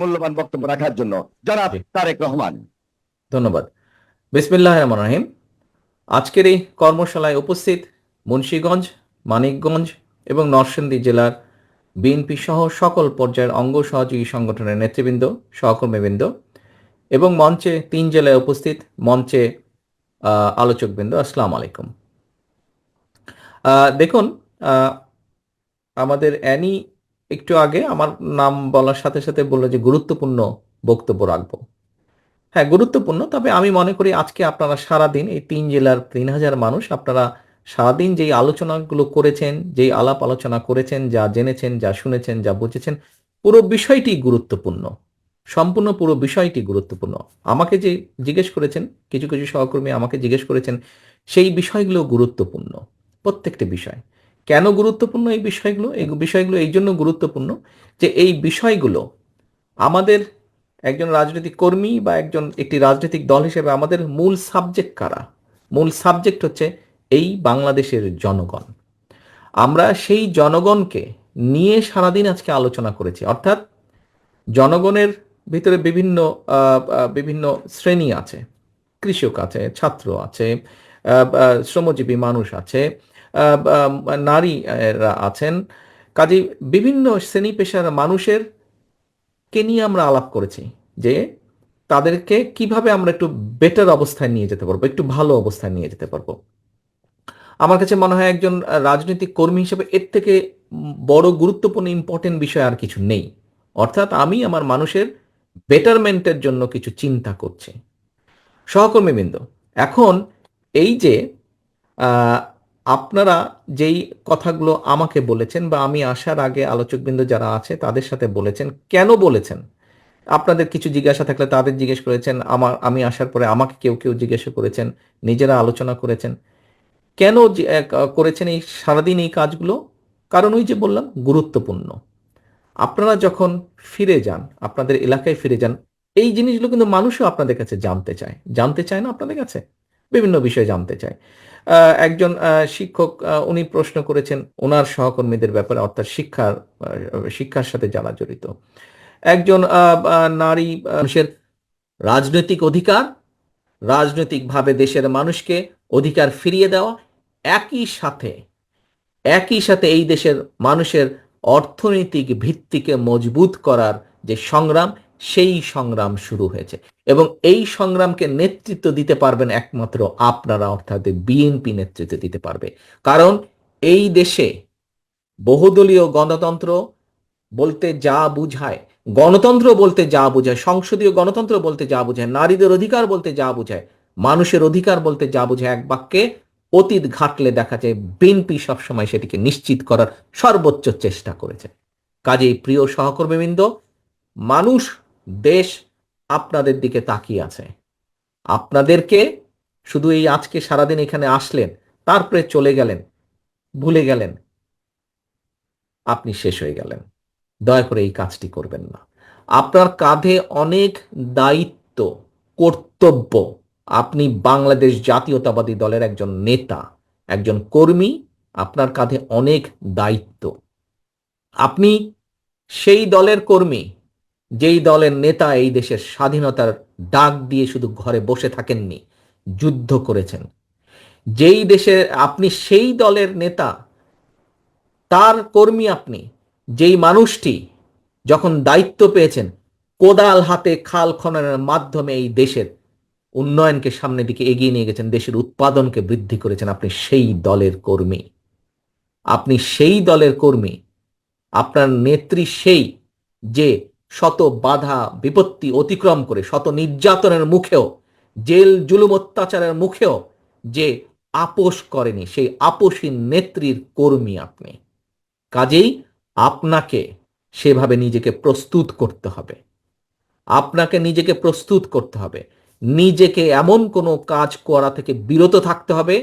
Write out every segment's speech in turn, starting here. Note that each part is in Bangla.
মূল্যবান বক্তব্য রাখার জন্য জনাব তারেক রহমান। ধন্যবাদ। বিসমিল্লাহ রহমান রহিম। আজকের এই কর্মশালায় উপস্থিত মুন্সীগঞ্জ মানিকগঞ্জ এবং নরসিংদী জেলার বিএনপি সহ সকল পর্যায়ের অঙ্গ সহযোগী সংগঠনের নেতৃবৃন্দ সহকর্মীবৃন্দ এবং মঞ্চে তিন জেলায় উপস্থিত মঞ্চে আহ, আলোচকবৃন্দ আসসালাম আলাইকুম। আহ, দেখুন আহ, আমাদের অ্যানি একটু আগে আমার নাম বলার সাথে সাথে বলল যে গুরুত্বপূর্ণ বক্তব্য রাখব। হ্যাঁ গুরুত্বপূর্ণ, তবে আমি মনে করি আজকে আপনারা সারাদিন এই তিন জেলার তিন হাজার মানুষ আপনারা সারাদিন যেই আলোচনাগুলো করেছেন, যেই আলাপ আলোচনা করেছেন, যা জেনেছেন, যা শুনেছেন, যা বুঝেছেন, পুরো বিষয়টি গুরুত্বপূর্ণ। সম্পূর্ণ পুরো বিষয়টি গুরুত্বপূর্ণ। আমাকে যে জিজ্ঞেস করেছেন, কিছু কিছু সহকর্মী আমাকে জিজ্ঞেস করেছেন, সেই বিষয়গুলো গুরুত্বপূর্ণ। প্রত্যেকটি বিষয়। কেন গুরুত্বপূর্ণ এই বিষয়গুলো? এই বিষয়গুলো এই জন্য গুরুত্বপূর্ণ যে এই বিষয়গুলো আমাদের একজন রাজনৈতিক কর্মী বা একজন একটি রাজনৈতিক দল হিসেবে আমাদের মূল সাবজেক্ট কারা? মূল সাবজেক্ট হচ্ছে এই বাংলাদেশের জনগণ। আমরা সেই জনগণকে নিয়ে সারাদিন আজকে আলোচনা করেছি। অর্থাৎ জনগণের ভিতরে বিভিন্ন বিভিন্ন শ্রেণি আছে। কৃষক আছে, ছাত্র আছে শ্রমজীবী মানুষ আছে নারীরা আছেন। কাজে বিভিন্ন শ্রেণি পেশার মানুষের কে নিয়ে আমরা আলাপ করেছি যে তাদেরকে কীভাবে আমরা একটু বেটার অবস্থায় নিয়ে যেতে পারব, একটু ভালো অবস্থায় নিয়ে যেতে পারব। আমার কাছে মনে হয় একজন রাজনৈতিক কর্মী হিসেবে এর থেকে বড় গুরুত্বপূর্ণ ইম্পর্টেন্ট বিষয় আর কিছু নেই। অর্থাৎ আমি আমার মানুষের বেটারমেন্টের জন্য কিছু চিন্তা করছি। সহকর্মীবৃন্দ, এখন এই যে আপনারা যেই কথাগুলো আমাকে বলেছেন বা আমি আসার আগে আলোচকবৃন্দ যারা আছে তাদের সাথে বলেছেন, কেন বলেছেন? আপনাদের কিছু জিজ্ঞাসা থাকলে তাদের জিজ্ঞেস করেছেন, আমার, আমি আসার পরে আমাকে কেউ কেউ জিজ্ঞাসা করেছেন, নিজেরা আলোচনা করেছেন। কেন করেছেন এই সারাদিন এই কাজগুলো? কারণ ওই যে বললাম, গুরুত্বপূর্ণ। আপনারা যখন ফিরে যান, আপনাদের এলাকায় ফিরে যান, এই জিনিসগুলো কিন্তু মানুষও আপনাদের কাছে জানতে চায়। জানতে চায় না আপনাদের কাছে? বিভিন্ন বিষয় জানতে আহ, একজন শিক্ষক উনি প্রশ্ন করেছেন ওনার সহকর্মীদের ব্যাপারে অর্থাৎ শিক্ষার শিক্ষার সাথে যারা জড়িত। একজন নারী মানুষের রাজনৈতিক অধিকার রাজনৈতিকভাবে দেশের মানুষকে অধিকার ফিরিয়ে দেওয়া একই সাথে একই সাথে এই দেশের মানুষের অর্থনৈতিক ভিত্তিকে মজবুত করার যে সংগ্রাম সেই সংগ্রাম শুরু হয়েছে। এবং এই সংগ্রামকে নেতৃত্ব দিতে পারবেন একমাত্র আপনারা, অর্থাৎ বিএনপি নেতৃত্ব দিতে পারবে। কারণ এই দেশে বহুদলীয় গণতন্ত্র বলতে যা বুঝায়, গণতন্ত্র বলতে যা বোঝায়, সংসদীয় গণতন্ত্র বলতে যা বোঝায়, নারীদের অধিকার বলতে যা বোঝায়, মানুষের অধিকার বলতে যা বোঝায়, এক বাক্যে অতীত ঘাটলে দেখা যায় বিএনপি সবসময় সেটিকে নিশ্চিত করার সর্বোচ্চ চেষ্টা করেছে। কাজেই প্রিয় সহকর্মীবৃন্দ, মানুষ দেশ আপনাদের দিকে তাকিয়ে আছে। আপনাদেরকে শুধু এই আজকে সারাদিন এখানে আসলেন, তারপরে চলে গেলেন, ভুলে গেলেন। আপনি শেষ হয়ে গেলেন। দয়া করে এই কাজটি করবেন না। আপনার কাঁধে অনেক দায়িত্ব, কর্তব্য। আপনি বাংলাদেশ জাতীয়তাবাদী দলের একজন নেতা, একজন কর্মী, আপনার কাঁধে অনেক দায়িত্ব। আপনি সেই দলের কর্মী যেই দলের নেতা এই দেশের স্বাধীনতার ডাক দিয়ে শুধু ঘরে বসে থাকেননি, যুদ্ধ করেছেন। যেই দেশে আপনি সেই দলের নেতা, তার কর্মী আপনি, যেই মানুষটি যখন দায়িত্ব পেয়েছেন, কোদাল হাতে খাল খননের মাধ্যমে এই দেশের উন্নয়নকে সামনের দিকে এগিয়ে নিয়ে গেছেন, দেশের উৎপাদনকে বৃদ্ধি করেছেন, আপনি সেই দলের কর্মী। আপনি সেই দলের কর্মী, আপনার নেত্রী সেই যে শত বাধা, বিপত্তি অতিক্রম করে, শত নির্যাতনের মুখেও, জেল জুলুম অত্যাচারের মুখেও যে আপোষ করেনি, সেই আপোষী নেত্রীর কর্মী আপনি। কাজেই আপনাকে সেভাবে নিজেকে প্রস্তুত করতে হবে। আপনাকে নিজেকে প্রস্তুত করতে হবে। নিজেকে এমন কোনো কাজ করা থেকে বিরত থাকতে হবে,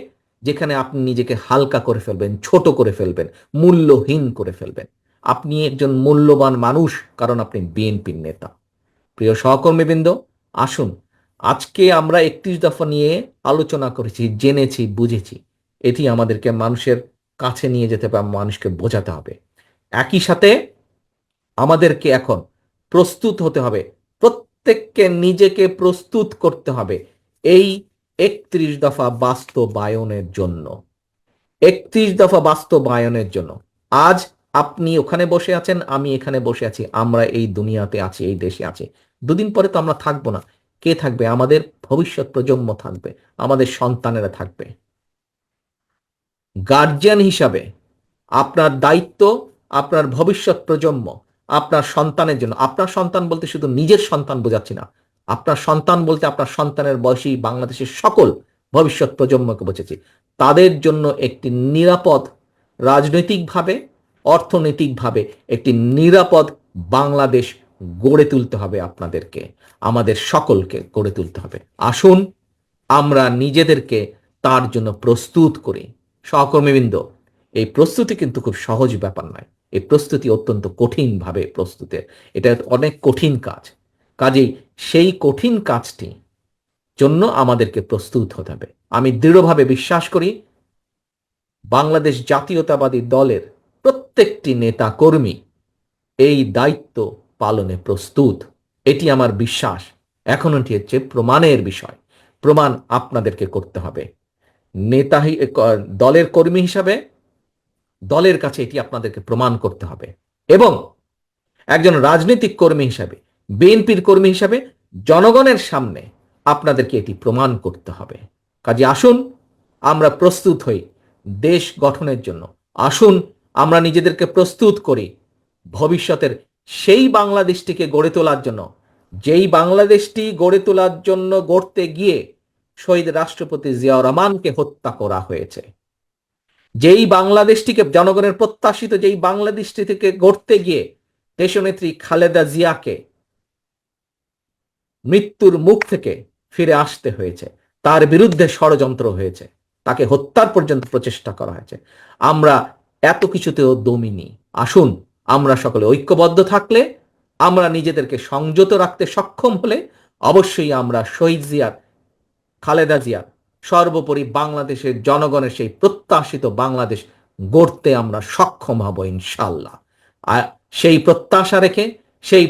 যেখানে আপনি নিজেকে হালকা করে ফেলবেন, ছোট করে ফেলবেন, মূল্যহীন করে ফেলবেন। আপনি একজন মূল্যবান মানুষ, কারণ আপনি বিএনপির নেতা। প্রিয় সহকর্মীবৃন্দ, আসুন, আজকে আমরা একত্রিশ দফা নিয়ে আলোচনা করেছি, জেনেছি, বুঝেছি। এটি আমাদেরকে মানুষের কাছে নিয়ে যেতে হবে, মানুষকে বোঝাতে হবে। একই সাথে আমাদেরকে এখন প্রস্তুত হতে হবে, প্রত্যেককে নিজেকে প্রস্তুত করতে হবে এই একত্রিশ দফা বাস্তবায়নের জন্য। একত্রিশ দফা বাস্তবায়নের জন্য। আজ আপনি ওখানে বসে আছেন, আমি এখানে বসে আছি, আমরা এই দুনিয়াতে আছি, এই দেশে আছি। দুদিন পরে তো আমরা থাকব না। কে থাকবে? আমাদের ভবিষ্যৎ প্রজন্ম থাকবে, আমাদের সন্তানেরা থাকবে। গার্জিয়ান হিসাবে আপনার দায়িত্ব, আপনার ভবিষ্যৎ প্রজন্ম, আপনার সন্তানের জন্য। আপনার সন্তান বলতে শুধু নিজের সন্তান বোঝাচ্ছি না। আপনার সন্তান বলতে আপনার সন্তানের বয়সী বাংলাদেশের সকল ভবিষ্যৎ প্রজন্মকে বোঝাচ্ছি। তাদের জন্য একটি নিরাপদ, রাজনৈতিকভাবে অর্থনৈতিকভাবে একটি নিরাপদ বাংলাদেশ গড়ে তুলতে হবে আপনাদেরকে, আমাদের সকলকে গড়ে তুলতে হবে। আসুন, আমরা নিজেদেরকে তার জন্য প্রস্তুত করি। সহকর্মীবৃন্দ, এই প্রস্তুতি কিন্তু খুব সহজ ব্যাপার নয়। এই প্রস্তুতি অত্যন্ত কঠিনভাবে প্রস্তুতের এটা অনেক কঠিন কাজ। কাজেই সেই কঠিন কাজটি জন্য আমাদেরকে প্রস্তুত হতে হবে। আমি দৃঢ়ভাবে বিশ্বাস করি, বাংলাদেশ জাতীয়তাবাদী দলের প্রত্যেকটি নেতা কর্মী এই দায়িত্ব পালনে প্রস্তুত। এটি আমার বিশ্বাস। এখন এটি হচ্ছে প্রমাণের বিষয়। প্রমাণ আপনাদেরকে করতে হবে। নেতা দলের কর্মী হিসাবে দলের কাছে এটি আপনাদেরকে প্রমাণ করতে হবে। এবং একজন রাজনৈতিক কর্মী হিসাবে, বিএনপির কর্মী হিসাবে, জনগণের সামনে আপনাদেরকে এটি প্রমাণ করতে হবে। কাজে আসুন, আমরা প্রস্তুত হই দেশ গঠনের জন্য। আসুন আমরা নিজেদেরকে প্রস্তুত করি ভবিষ্যতের সেই বাংলাদেশটিকে গড়ে তোলার জন্য। যেই বাংলাদেশটি গড়ে তোলার জন্য গড়তে গিয়ে শহীদ রাষ্ট্রপতি জিয়াউর রহমানকে হত্যা করা হয়েছে। যেই বাংলাদেশটিকে জনগণের প্রত্যাশিত যেই বাংলাদেশটি থেকে গড়তে গিয়ে দেশনেত্রী খালেদা জিয়াকে মৃত্যুর মুখ থেকে ফিরে আসতে হয়েছে, তার বিরুদ্ধে ষড়যন্ত্র হয়েছে, তাকে হত্যার পর্যন্ত প্রচেষ্টা করা হয়েছে। আমরা এত কিছুতেও দমিনি আসুন, আমরা সকলে ঐক্যবদ্ধ থাকলে, আমরা নিজেদেরকে সংযত রাখতে সক্ষম হলে, অবশ্যই আমরা শহীদ জিয়ার, খালেদা জিয়ার সর্বোপরি বাংলাদেশের জনগণের সেই প্রত্যাশিত বাংলাদেশ গড়তে আমরা সক্ষম হব ইনশাল্লাহ আর সেই প্রত্যাশা রেখে সেই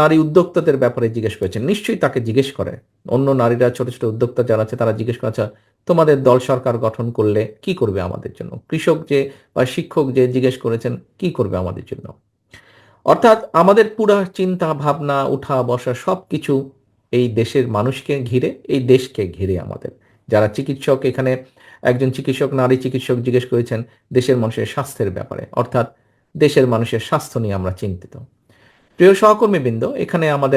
নারী উদ্যোক্তাদের ব্যাপারে জিজ্ঞেস করেছেন। নিশ্চয়ই তাকে জিজ্ঞেস করে। অন্য নারীরা, ছোট ছোট উদ্যোক্তা যারা আছে, তারা জিজ্ঞেস করেছে তোমাদের দল সরকার গঠন করলে কি করবে আমাদের জন্য? কৃষক যে বা শিক্ষক যে জিজ্ঞেস করেছেন, কি করবে আমাদের জন্য? অর্থাৎ আমাদের পুরা চিন্তা, ভাবনা, উঠা, বসা সবকিছু এই দেশের মানুষকে ঘিরে, এই দেশকে ঘিরে আমাদের। যারা চিকিৎসক, এখানে একজন চিকিৎসক, নারী চিকিৎসক জিজ্ঞেস করেছেন, দেশের মানুষের স্বাস্থ্যের ব্যাপারে। অর্থাৎ দেশের মানুষের স্বাস্থ্য নিয়ে আমরা চিন্তিত। প্রিয় সহকর্মীবৃন্দ, এখানে আমাদের